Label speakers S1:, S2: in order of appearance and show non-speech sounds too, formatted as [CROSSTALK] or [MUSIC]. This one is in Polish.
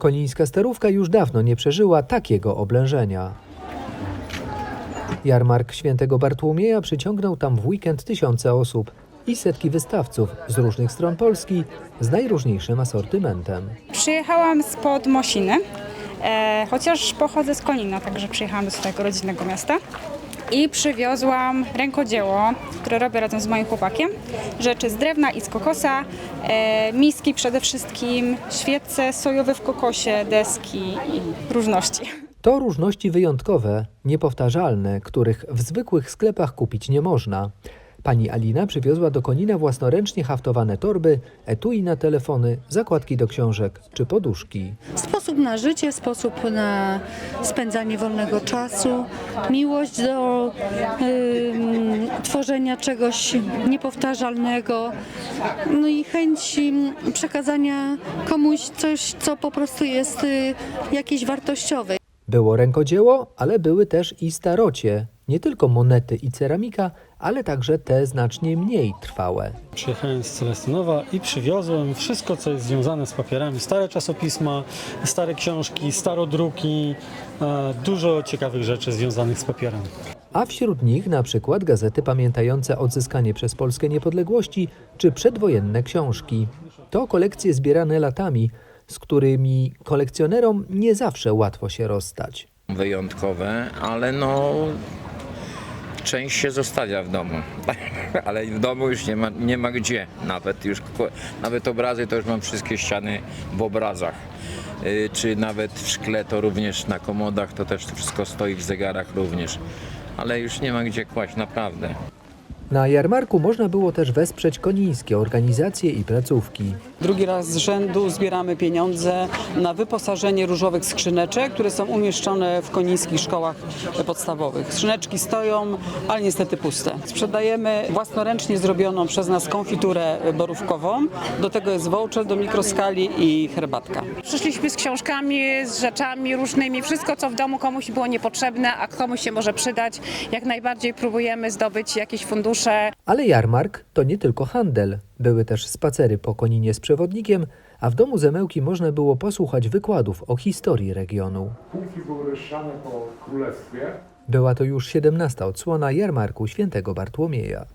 S1: Konińska starówka już dawno nie przeżyła takiego oblężenia. Jarmark Świętego Bartłomieja przyciągnął tam w weekend tysiące osób i setki wystawców z różnych stron Polski z najróżniejszym asortymentem.
S2: Przyjechałam spod Mosiny, e, chociaż pochodzę z Konina, także przyjechałam do swojego rodzinnego miasta. I przywiozłam rękodzieło, które robię razem z moim chłopakiem. Rzeczy z drewna i z kokosa, e, miski przede wszystkim, świece sojowe w kokosie, deski i różności.
S1: To różności wyjątkowe, niepowtarzalne, których w zwykłych sklepach kupić nie można. Pani Alina przywiozła do Konina własnoręcznie haftowane torby, etui na telefony, zakładki do książek czy poduszki.
S3: Sposób na życie, sposób na spędzanie wolnego czasu, miłość do ym, tworzenia czegoś niepowtarzalnego, no i chęć przekazania komuś coś, co po prostu jest y, jakieś wartościowe.
S1: Było rękodzieło, ale były też i starocie, nie tylko monety i ceramika, ale także te znacznie mniej trwałe.
S4: Przyjechałem z Celestynowa i przywiozłem wszystko, co jest związane z papierami. Stare czasopisma, stare książki, starodruki, dużo ciekawych rzeczy związanych z papierem.
S1: A wśród nich na przykład gazety pamiętające odzyskanie przez Polskę niepodległości czy przedwojenne książki. To kolekcje zbierane latami, z którymi kolekcjonerom nie zawsze łatwo się rozstać.
S5: wyjątkowe, ale no część się zostawia w domu, [LAUGHS] ale w domu już nie ma, nie ma gdzie, nawet już nawet obrazy to już mam wszystkie ściany w obrazach. Y, Czy nawet w szkle to również na komodach to też wszystko stoi w zegarach również, ale już nie ma gdzie kłaść naprawdę.
S1: Na jarmarku można było też wesprzeć konińskie organizacje i placówki.
S6: Drugi raz z rzędu zbieramy pieniądze na wyposażenie różowych skrzyneczek, które są umieszczone w konińskich szkołach podstawowych. Skrzyneczki stoją, ale niestety puste. Sprzedajemy własnoręcznie zrobioną przez nas konfiturę borówkową. Do tego jest voucher do mikroskali i herbatka.
S7: Przyszliśmy z książkami, z rzeczami różnymi, wszystko co w domu komuś było niepotrzebne, a komuś się może przydać. Jak najbardziej próbujemy zdobyć jakieś fundusze.
S1: Ale jarmark to nie tylko handel. Były też spacery po Koninie z przewodnikiem, a w domu Zemełki można było posłuchać wykładów o historii regionu.
S8: Półki były rozsiane po królestwie.
S1: Była to już 17 odsłona jarmarku świętego Bartłomieja.